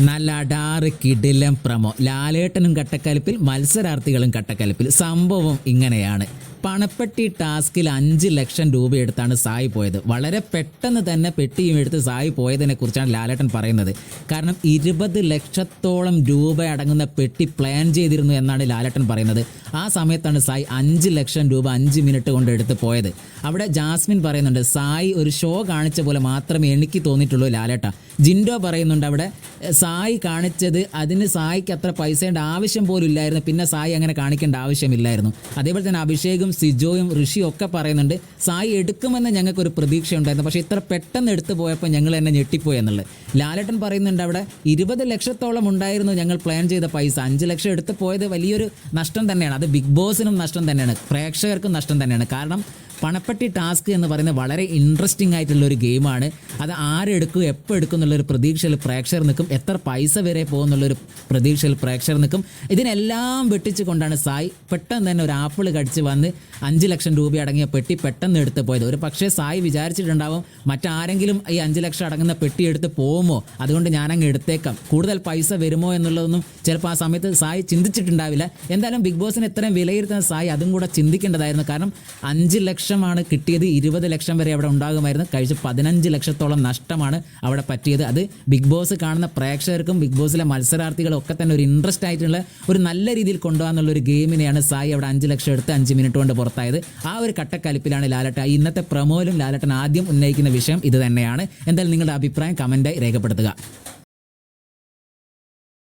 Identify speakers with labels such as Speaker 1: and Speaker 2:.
Speaker 1: നല്ല അടാറ് കിടിലം പ്രമോ. ലാലേട്ടനും കട്ടക്കലിപ്പിൽ മത്സരാർത്ഥികളും കട്ടക്കലിപ്പിൽ. സംഭവം ഇങ്ങനെയാണ്. പണപ്പെട്ടി ടാസ്കിൽ അഞ്ച് ലക്ഷം രൂപ എടുത്താണ് സായി പോയത്. വളരെ പെട്ടെന്ന് തന്നെ പെട്ടിയും എടുത്ത് സായി പോയതിനെ കുറിച്ചാണ് ലാലേട്ടൻ പറയുന്നത്. കാരണം ഇരുപത് ലക്ഷത്തോളം രൂപ അടങ്ങുന്ന പെട്ടി പ്ലാൻ ചെയ്തിരുന്നു എന്നാണ് ലാലേട്ടൻ പറയുന്നത്. ആ സമയത്താണ് സായി അഞ്ച് ലക്ഷം രൂപ അഞ്ച് മിനിറ്റ് കൊണ്ട് എടുത്ത് പോയത്. അവിടെ ജാസ്മിൻ പറയുന്നുണ്ട് സായി ഒരു ഷോ കാണിച്ച പോലെ മാത്രമേ എനിക്ക് തോന്നിയിട്ടുള്ളൂ ലാലേട്ട. ജിൻഡോ പറയുന്നുണ്ട് അവിടെ സായി കാണിച്ചത് അതിന് സായിക്ക് അത്ര പൈസയുടെ ആവശ്യം പോലും ഇല്ലായിരുന്നു. പിന്നെ സായി അങ്ങനെ കാണിക്കേണ്ട ആവശ്യമില്ലായിരുന്നു. അതേപോലെ തന്നെ അഭിഷേകും സിജോയും ഋഷിയും ഒക്കെ പറയുന്നുണ്ട് സായി എടുക്കുമെന്ന് ഞങ്ങൾക്കൊരു പ്രതീക്ഷ ഉണ്ടായിരുന്നു പക്ഷേ ഇത്ര പെട്ടെന്ന് എടുത്തു പോയപ്പോൾ ഞങ്ങൾ തന്നെ ഞെട്ടിപ്പോയി എന്നുള്ളത്. ലാലേട്ടൻ പറയുന്നുണ്ട് അവിടെ ഇരുപത് ലക്ഷത്തോളം ഉണ്ടായിരുന്നു ഞങ്ങൾ പ്ലാൻ ചെയ്ത പൈസ. അഞ്ച് ലക്ഷം എടുത്ത് പോയത് വലിയൊരു നഷ്ടം തന്നെയാണ്. അത് ബിഗ് ബോസിനും നഷ്ടം തന്നെയാണ്. പ്രേക്ഷകർക്കും നഷ്ടം തന്നെയാണ്. കാരണം പണപ്പെട്ടി ടാസ്ക് എന്ന് പറയുന്നത് വളരെ ഇൻട്രസ്റ്റിംഗ് ആയിട്ടുള്ള ഒരു ഗെയിമാണ്. അത് ആരെടുക്കും എപ്പോൾ എടുക്കും എന്നുള്ളൊരു പ്രതീക്ഷയിൽ പ്രേക്ഷകർ നിൽക്കും. എത്ര പൈസ വരെ പോകുന്നുള്ളൊരു പ്രതീക്ഷയിൽ പ്രേക്ഷകർ നിൽക്കും. ഇതിനെല്ലാം വെട്ടിച്ചുകൊണ്ടാണ് സായി പെട്ടെന്ന് തന്നെ ഒരു ആപ്പിൾ കടിച്ച് വന്ന് അഞ്ച് ലക്ഷം രൂപ അടങ്ങിയ പെട്ടി പെട്ടെന്ന് എടുത്ത് പോയത്. ഒരു പക്ഷേ സായി വിചാരിച്ചിട്ടുണ്ടാവും മറ്റാരെങ്കിലും ഈ അഞ്ച് ലക്ഷം അടങ്ങുന്ന പെട്ടി എടുത്ത് പോകുമോ? അതുകൊണ്ട് ഞാനങ്ങ് എടുത്തേക്കാം. കൂടുതൽ പൈസ വരുമോ എന്നുള്ളതൊന്നും ചിലപ്പോൾ ആ സമയത്ത് സായി ചിന്തിച്ചിട്ടുണ്ടാവില്ല. എന്തായാലും ബിഗ് ബോസിന് ഇത്രയും വിലയിരുത്തുന്ന സായി അതും കൂടെ ചിന്തിക്കേണ്ടതായിരുന്നു. കാരണം അഞ്ച് ലക്ഷമാണ് കിട്ടിയത്. ഇരുപത് ലക്ഷം വരെ അവിടെ ഉണ്ടാകുമായിരുന്നു. കഴിച്ച് പതിനഞ്ച് ലക്ഷത്തോളം നഷ്ടമാണ് അവിടെ പറ്റിയത്. അത് ബിഗ് ബോസ് കാണുന്ന പ്രേക്ഷകർക്കും ബിഗ് ബോസിലെ മത്സരാർത്ഥികളും ഒക്കെ തന്നെ ഒരു ഇൻട്രസ്റ്റ് ആയിട്ടുള്ള ഒരു നല്ല രീതിയിൽ കൊണ്ടുപോകാന്നുള്ള ഒരു ഗെയിമിനെയാണ് സായി അവിടെ അഞ്ച് ലക്ഷം എടുത്ത് അഞ്ച് മിനിറ്റ് കൊണ്ട് പുറത്തായത്. ആ ഒരു കട്ടക്കലിപ്പിലാണ് ലാലട്ട. ഇന്നത്തെ പ്രമോയിലും ലാലട്ടൻ ആദ്യം ഉന്നയിക്കുന്ന വിഷയം ഇത് തന്നെയാണ്. എന്തായാലും നിങ്ങളുടെ അഭിപ്രായം കമന്റായി രേഖപ്പെടുത്തുക.